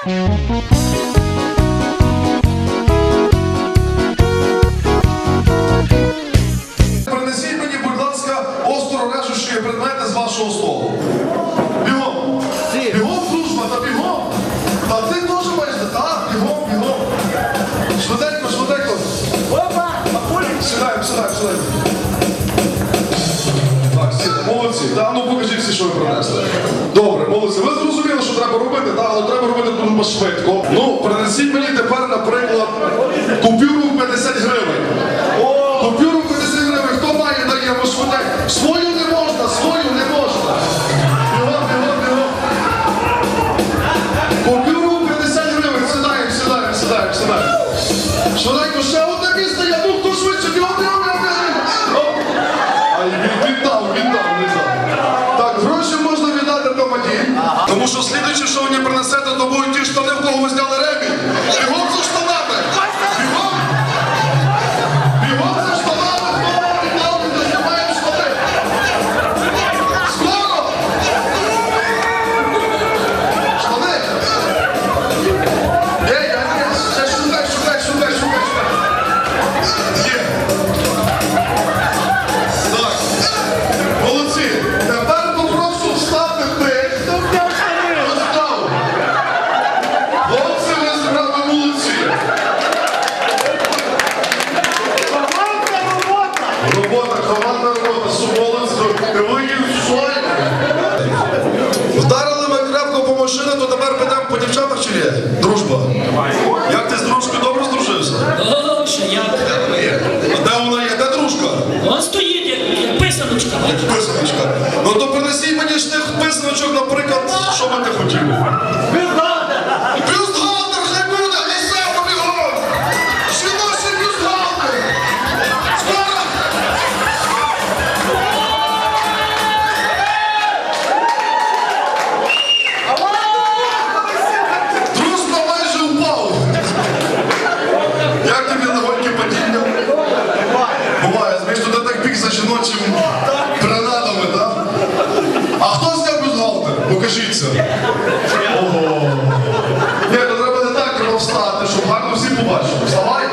Принесіть мені, будь ласка, остро режущі предмети з вашого столу. Бігом! Бігом, дружба, та бігом! Та ти теж маєш, так, бігом, бігом. Швиденько, швиденько. Опа! Сідаємо, сідаємо, сідаємо. Так, сідаємо, молодці. Та, ну покажіть всі, що ви принесли. Добре, молодці. Ви зрозуміли, що треба робити, так, але треба робити дуже швидко. Ну, принесіть мені тепер, наприклад, купюру в 50 гривень. Купюру в 50 гривень. Хто має, даємо швиденько. Свою не можна, свою не можна. Бігом, бігом, бігом. Купюру в 50 гривень. Сідаємо, сідаємо, сідаємо, сідаємо. Швиденько, ще одне Was don't Як ти з дружкою добре здружився? О, ще як. Де вона є? А де вона є? Де дружка? Вона стоїть, як, писаночка. як писаночка. Писаночка. Ну то принесіть мені ж тих писаночок, наприклад, що би ти хотів. Туди так жіночим принадами, так? А хто з тебе бюстгальтер? Покажіться. Ого. Ні, то треба не так, треба встати, щоб гарно всі побачили. Вставай.